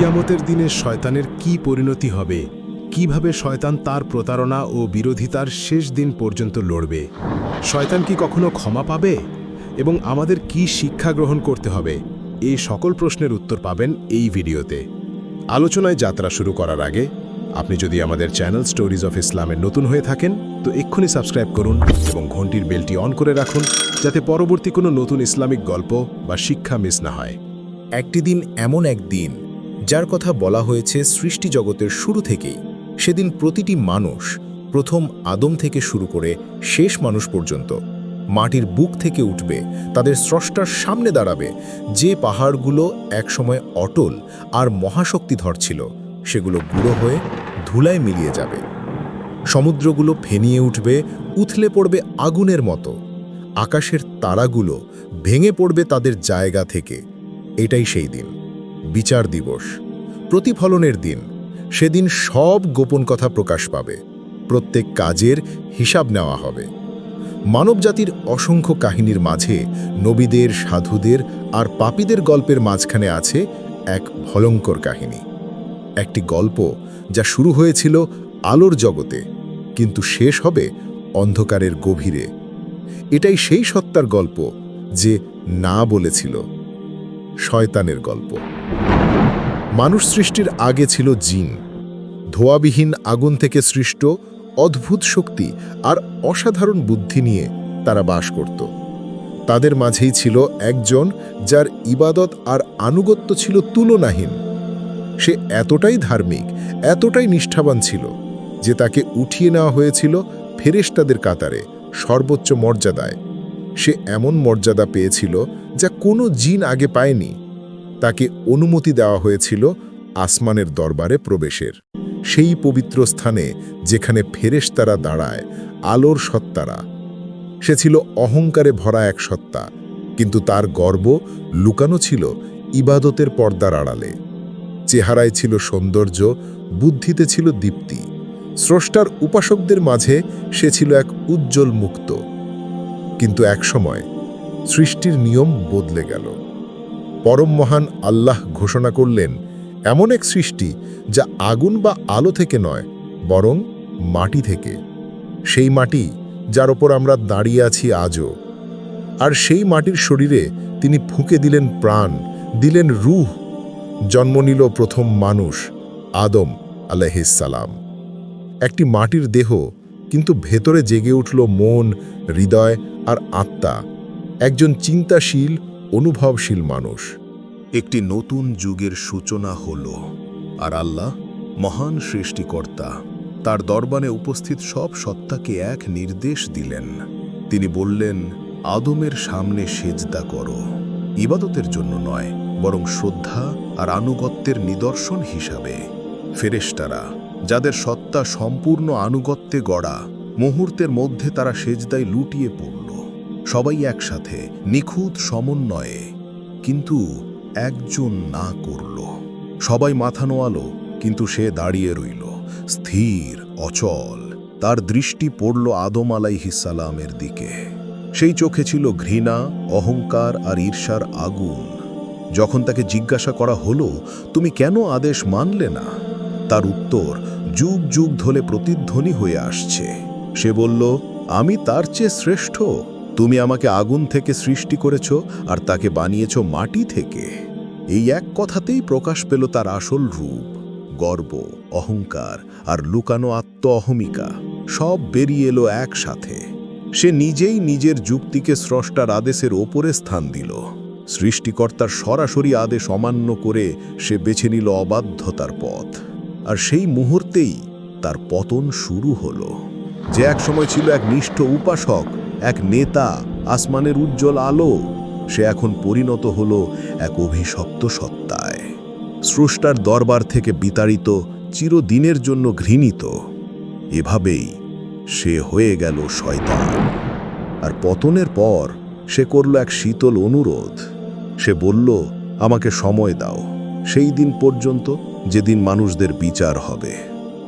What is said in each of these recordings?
কিয়ামতের দিনে শয়তানের কি পরিণতি হবে? কীভাবে শয়তান তার প্রতারণা ও বিরোধিতার শেষ দিন পর্যন্ত লড়বে? শয়তান কি কখনো ক্ষমা পাবে? এবং আমাদের কি শিক্ষা গ্রহণ করতে হবে? এই সকল প্রশ্নের উত্তর পাবেন এই ভিডিওতে। আলোচনায় যাত্রা শুরু করার আগে, আপনি যদি আমাদের চ্যানেল স্টোরিজ অফ ইসলামের নতুন হয়ে থাকেন, তো এক্ষুনি সাবস্ক্রাইব করুন এবং ঘন্টির বেলটি অন করে রাখুন, যাতে পরবর্তী কোনো নতুন ইসলামিক গল্প বা শিক্ষা মিস না হয়। একটি দিন এমন এক দিন যার কথা বলা হয়েছে সৃষ্টি জগতের শুরু থেকেই, সেদিন প্রতিটি মানুষ, প্রথম আদম থেকে শুরু করে শেষ মানুষ পর্যন্ত, মাটির বুক থেকে উঠবে, তাদের স্রষ্টার সামনে দাঁড়াবে, যে পাহাড়গুলো একসময় অটল আর মহাশক্তিধর ছিল, সেগুলো গুঁড়ো হয়ে ধুলায় মিলিয়ে যাবে। সমুদ্রগুলো ফেনিয়ে উঠবে, উথলে পড়বে আগুনের মতো, আকাশের তারাগুলো ভেঙে পড়বে তাদের জায়গা থেকে। এটাই সেই দিন, বিচার দিবস। প্রতিফলনের দিন, সেদিন সব গোপন কথা প্রকাশ পাবে। প্রত্যেক কাজের হিসাব নেওয়া হবে। মানবজাতির অসংখ্য কাহিনীর মাঝে নবীদের, সাধুদের আর পাপীদের গল্পের মাঝখানে আছে এক ভয়ঙ্কর কাহিনী। একটি গল্প যা শুরু হয়েছিল আলোর জগতে, কিন্তু শেষ হবে অন্ধকারের গভীরে। এটাই সেই সত্তার গল্প যে না বলেছিল। শয়তানের গল্প। মানুষ সৃষ্টির আগে ছিল জিন। ধোয়াবিহীন আগুন থেকে সৃষ্ট অদ্ভুত শক্তি আর অসাধারণ বুদ্ধি নিয়ে তারা বাস করত। তাদের মাঝেই ছিল একজন যার ইবাদত আর আনুগত্য ছিল তুলনাহীন। সে এতটাই ধার্মিক, এতটাই নিষ্ঠাবান ছিল যে তাকে উঠিয়ে নেওয়া হয়েছিল ফেরেশতাদের কাতারে, সর্বোচ্চ মর্যাদায়। সে এমন মর্যাদা পেয়েছিল যা কোনো জিন আগে পায়নি। তাকে অনুমতি দেওয়া হয়েছিল আসমানের দরবারে প্রবেশের। সেই পবিত্র স্থানে যেখানে ফেরেশতারা দাঁড়ায়, আলোর সত্তারা। সে ছিল অহংকারে ভরা এক সত্তা, কিন্তু তার গর্ব লুকানো ছিল ইবাদতের পর্দার আড়ালে। চেহারায় ছিল সৌন্দর্য, বুদ্ধিতে ছিল দীপ্তি। স্রষ্টার উপাসকদের মাঝে সে ছিল এক উজ্জ্বল মুক্ত। কিন্তু একসময় সৃষ্টির নিয়ম বদলে গেল। পরম মহান আল্লাহ ঘোষণা করলেন, এমন এক সৃষ্টি যা আগুন বা আলো থেকে নয়, বরং মাটি থেকে। সেই মাটি যার ওপর আমরা দাঁড়িয়ে আছি আজও। আর সেই মাটির শরীরে তিনি ফুঁকে দিলেন প্রাণ, দিলেন রুহ। জন্ম নিল প্রথম মানুষ, আদম আলহিসাল্লাম একটি মাটির দেহ কিন্তু ভেতরে জেগে উঠল মন, হৃদয় আর আত্মা। একজন চিন্তাশীল অনুভবশীল মানুষ। একটি নতুন যুগের সূচনা হল, আর আল্লাহ মহান সৃষ্টিকর্তা তার দরবারে উপস্থিত সব সত্তাকে এক নির্দেশ দিলেন। তিনি বললেন, আদমের সামনে সেজদা করো। ইবাদতের জন্য নয়, বরং শ্রদ্ধা আর আনুগত্যের নিদর্শন হিসাবে। ফেরেশতারা, যাদের সত্তা সম্পূর্ণ আনুগত্যে গড়া, মুহূর্তের মধ্যে তারা সেজদায় লুটিয়ে পড়ল। সবাই একসাথে নিখুঁত সমন্বয়ে, কিন্তু একজন না করল। সবাই মাথা নোয়ালো, কিন্তু সে দাঁড়িয়ে রইল, স্থির, অচল। তার দৃষ্টি পড়ল আদম আলাইহিসালামের দিকে। সেই চোখে ছিল ঘৃণা, অহংকার আর ঈর্ষার আগুন। যখন তাকে জিজ্ঞাসা করা হলো, তুমি কেন আদেশ মানলে না? তার উত্তর যুগ যুগ ধরে প্রতিধ্বনি হয়ে আসছে। সে বলল, আমি তার চেয়ে শ্রেষ্ঠ। তুমি আমাকে আগুন থেকে সৃষ্টি করেছ আর তাকে বানিয়েছ মাটি থেকে। এই এক কথাতেই প্রকাশ পেল তার আসল রূপ, গর্ব, অহংকার আর লুকানো আত্ম অহমিকা সব বেরিয়ে এলো একসাথে। সে নিজেই নিজের যুক্তিকে স্রষ্টার আদেশের ওপরে স্থান দিল। সৃষ্টিকর্তার সরাসরি আদেশ অমান্য করে সে বেছে নিল অবাধ্যতার পথ। আর সেই মুহূর্তেই তার পতন শুরু হলো। যে এক সময় ছিল এক নিষ্ঠ উপাসক এক নেতা আসমানের উজ্জ্বল আলো, সে এখন পরিণত হলো এক অভিশপ্ত সত্তায়। স্রষ্টার দরবার থেকে বিতাড়িত, চিরদিনের জন্য ঘৃণিত। এভাবেই সে হয়ে গেল শয়তান। আর পতনের পর সে করল এক শীতল অনুরোধ। সে বলল, আমাকে সময় দাও। সেই দিন পর্যন্ত যেদিন মানুষদের বিচার হবে।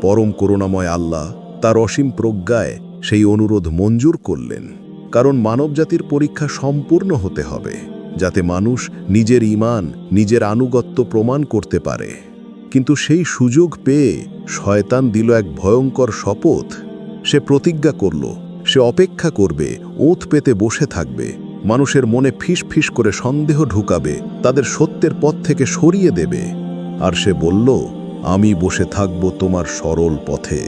পরম করুণাময় আল্লাহ তার অসীম প্রজ্ঞায় সেই অনুরোধ মঞ্জুর করলেন, কারণ মানবজাতির পরীক্ষা সম্পূর্ণ হতে হবে, যাতে মানুষ নিজের ইমান নিজের আনুগত্য প্রমাণ করতে পারে। কিন্তু সেই সুযোগ পেয়ে শয়তান দিল এক ভয়ঙ্কর শপথ। সে প্রতিজ্ঞা করল, সে অপেক্ষা করবে ওঁত পেতে বসে থাকবে, মানুষের মনে ফিস ফিস করে সন্দেহ ঢুকাবে, তাদের সত্যের পথ থেকে সরিয়ে দেবে। আর সে বলল, আমি বসে থাকব তোমার সরল পথে।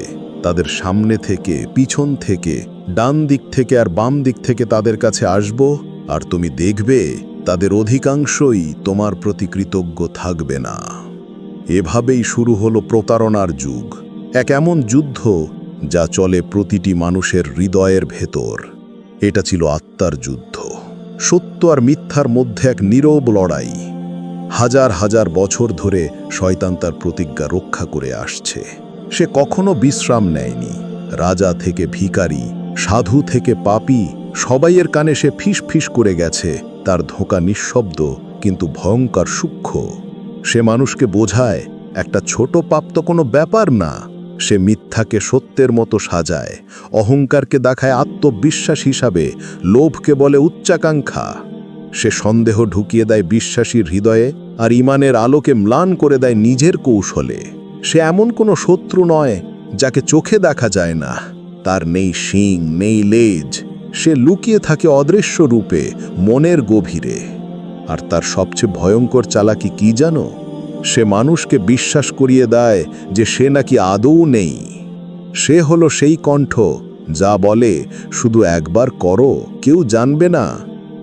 তাদের সামনে থেকে, পিছন থেকে, ডান দিক থেকে আর বাম দিক থেকে তাদের কাছে আসব, আর তুমি দেখবে, তাদের অধিকাংশই তোমার প্রতি কৃতজ্ঞ থাকবে না। এভাবেই শুরু হলো প্রতারণার যুগ। এক এমন যুদ্ধ যা চলে প্রতিটি মানুষের হৃদয়ের ভেতর। এটা ছিল আত্মার যুদ্ধ। সত্য আর মিথ্যার মধ্যে এক নীরব লড়াই। হাজার হাজার বছর ধরে শয়তান তার প্রতিজ্ঞা রক্ষা করে আসছে। সে কখনো বিশ্রাম নেয়নি। রাজা থেকে ভিখারি, সাধু থেকে পাপী, সবাইয়ের কানে সে ফিস ফিস করে গেছে। তার ধোঁকা নিঃশব্দ, কিন্তু ভয়ঙ্কর সূক্ষ্ম। সে মানুষকে বোঝায়, একটা ছোট পাপ তো কোনো ব্যাপার না। সে মিথ্যাকে সত্যের মতো সাজায়, অহংকারকে দেখায় আত্মবিশ্বাস হিসাবে, লোভকে বলে উচ্চাকাঙ্ক্ষা। সে সন্দেহ ঢুকিয়ে দেয় বিশ্বাসীর হৃদয়ে আর ইমানের আলোকে ম্লান করে দেয় নিজের কৌশলে। সে এমন কোনো শত্রু নয় যাকে চোখে দেখা যায় না। তার নেই শিং, নেই লেজ। সে লুকিয়ে থাকে অদৃশ্য রূপে, মনের গভীরে। আর তার সবচেয়ে ভয়ঙ্কর চালাকি কি জানো? সে মানুষকে বিশ্বাস করিয়ে দেয় যে সে নাকি আদৌ নেই। সে হলো সেই কণ্ঠ, যা বলে, শুধু একবার করো, কেউ জানবে না।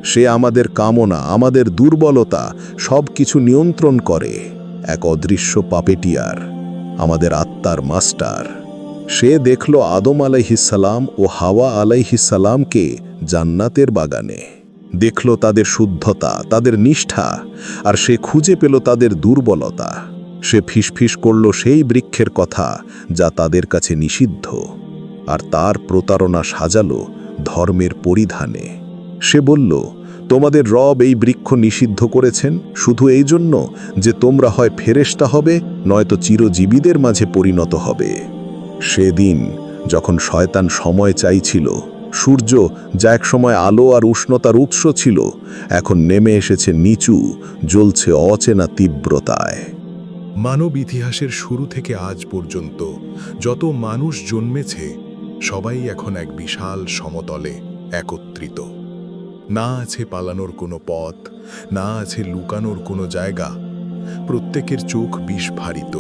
সে আমাদের কামনা, আমাদের দুর্বলতা সব কিছু নিয়ন্ত্রণ করে। এক অদৃশ্য পাপেটিয়ার। আমাদের আত্মার মাস্টার। সে দেখল আদম আলাইহিসালাম ও হাওয়া আলাইহিসালামকে জান্নাতের বাগানে। দেখল তাদের শুদ্ধতা, তাদের নিষ্ঠা, আর সে খুঁজে পেল তাদের দুর্বলতা। সে ফিসফিস করল সেই বৃক্ষের কথা যা তাদের কাছে নিষিদ্ধ। আর তার প্রতারণা সাজালো ধর্মের পরিধানে। সে বলল, তোমাদের রব এই বৃক্ষ নিষিদ্ধ করেছেন, শুধু এই জন্য যে তোমরা হয় ফেরেশতা হবে, নয়তো চিরজীবীদের মাঝে পরিণত হবে। সেদিন যখন শয়তান সময় চাইছিল, সূর্য যা এক সময় আলো আর উষ্ণতার উৎস ছিল, এখন নেমে এসেছে নিচু, জ্বলছে অচেনা তীব্রতায়। মানব ইতিহাসের শুরু থেকে আজ পর্যন্ত যত মানুষ জন্মেছে, সবাই এখন এক বিশাল সমতলে একত্রিত। না আছে পালানোর কোনো পথ, না আছে লুকানোর কোনো জায়গা। প্রত্যেকের চোখ বিষ ভারিত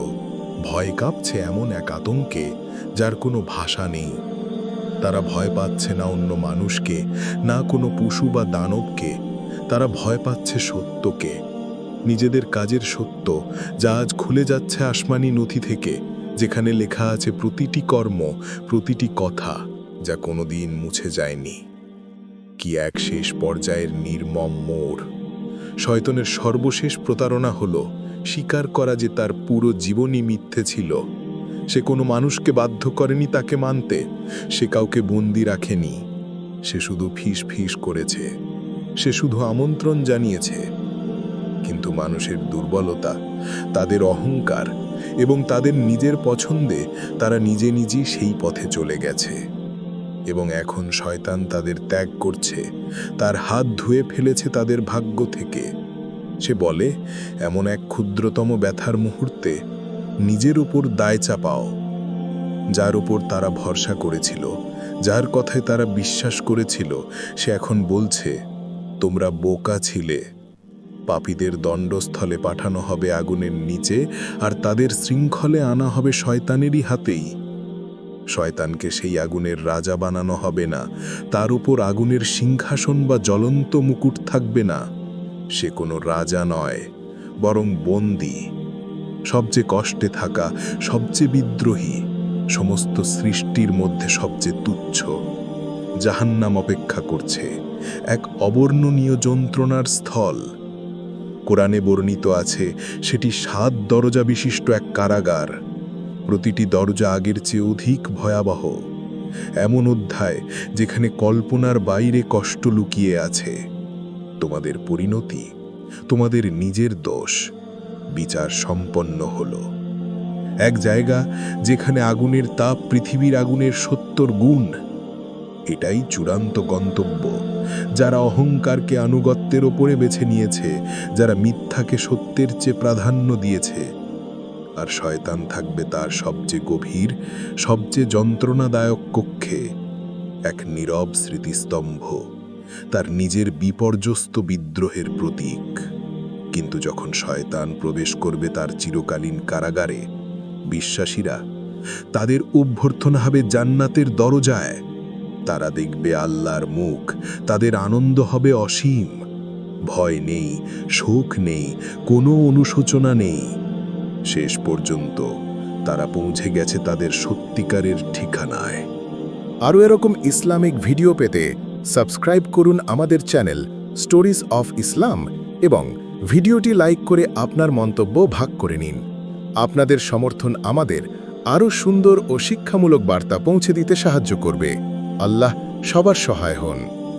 ভয় কাঁপছে এমন এক আতঙ্কে যার কোনো ভাষা নেই। তারা ভয় পাচ্ছে না অন্য মানুষকে, না কোনো পশু বা দানবকে। তারা ভয় পাচ্ছে সত্যকে। নিজেদের কাজের সত্য, যা আজ খুলে যাচ্ছে আসমানি নথি থেকে, যেখানে লেখা আছে প্রতিটি কর্ম, প্রতিটি কথা, যা কোনোদিন মুছে যায়নি। কি এক শেষ পর্যায়ের নির্মম মোড় শয়তনের সর্বশেষ প্রতারণা হলো স্বীকার করা যে তার পুরো জীবনই মিথ্যে ছিল। সে কোনো মানুষকে বাধ্য করেনি তাকে মানতে, সে কাউকে বন্দি রাখেনি। সে শুধু ফিস ফিস করেছে। সে শুধু আমন্ত্রণ জানিয়েছে। কিন্তু মানুষের দুর্বলতা, তাদের অহংকার এবং তাদের নিজের পছন্দে তারা নিজে নিজেই সেই পথে চলে গেছে। এবং এখন শয়তান তাদের ত্যাগ করছে। তার হাত ধুয়ে ফেলেছে তাদের ভাগ্য থেকে। সে বলে, এমন এক ক্ষুদ্রতম ব্যথার মুহূর্তে নিজের উপর দায় চাপাও, যার উপর তারা ভরসা করেছিল, যার কথায় তারা বিশ্বাস করেছিল। সে এখন বলছে, তোমরা বোকা ছিলে। পাপীদের দণ্ডস্থলে পাঠানো হবে আগুনের নিচে, আর তাদের শৃঙ্খলে আনা হবে শয়তানেরই হাতেই। শয়তানকে সেই আগুনের রাজা বানানো হবে না, তার উপর আগুনের সিংহাসন বা জ্বলন্ত মুকুট থাকবে না। সে কোনো রাজা নয়, বরং বন্দী। সবচেয়ে কষ্টে থাকা, সবচেয়ে বিদ্রোহী, সমস্ত সৃষ্টির মধ্যে সবচেয়ে তুচ্ছ। জাহান্নাম অপেক্ষা করছে, এক অবর্ণনীয় যন্ত্রণার স্থল। কোরআনে বর্ণিত আছে, সেটি সাত দরজা বিশিষ্ট এক কারাগার। প্রতিটি দরজা আগের চেয়ে অধিক ভয়াবহ। এমন অধ্যায় যেখানে কল্পনার বাইরে কষ্ট লুকিয়ে আছে। তোমাদের পরিণতি, তোমাদের নিজের দোষ, বিচার সম্পন্ন হল। এক জায়গা যেখানে আগুনের তাপ পৃথিবীর আগুনের সত্তর গুণ, এটাই চূড়ান্ত গন্তব্য, যারা অহংকারকে আনুগত্যের ওপরে বেছে নিয়েছে, যারা মিথ্যাকে সত্যের চেয়ে প্রাধান্য দিয়েছে। আর শয়তান থাকবে তার সবচেয়ে গভীর, সবচেয়ে যন্ত্রণাদায়ক কক্ষে, এক নীরব স্মৃতিস্তম্ভ, তার নিজের বিপর্যস্ত বিদ্রোহের প্রতীক। কিন্তু যখন শয়তান প্রবেশ করবে তার চিরকালীন কারাগারে, বিশ্বাসীরা তাদের অভ্যর্থনা হবে জান্নাতের দরজায়। তারা দেখবে আল্লাহর মুখ, তাদের আনন্দ হবে অসীম। ভয় নেই, শোক নেই, কোনো অনুশোচনা নেই। শেষ পর্যন্ত তারা পৌঁছে গেছে তাদের সত্যিকারের ঠিকানায়। আরও এরকম ইসলামিক ভিডিও পেতে সাবস্ক্রাইব করুন আমাদের চ্যানেল স্টোরিজ অফ ইসলাম এবং ভিডিওটি লাইক করে আপনার মন্তব্য ভাগ করে নিন। আপনাদের সমর্থন আমাদের আরও সুন্দর ও শিক্ষামূলক বার্তা পৌঁছে দিতে সাহায্য করবে। আল্লাহ সবার সহায় হন।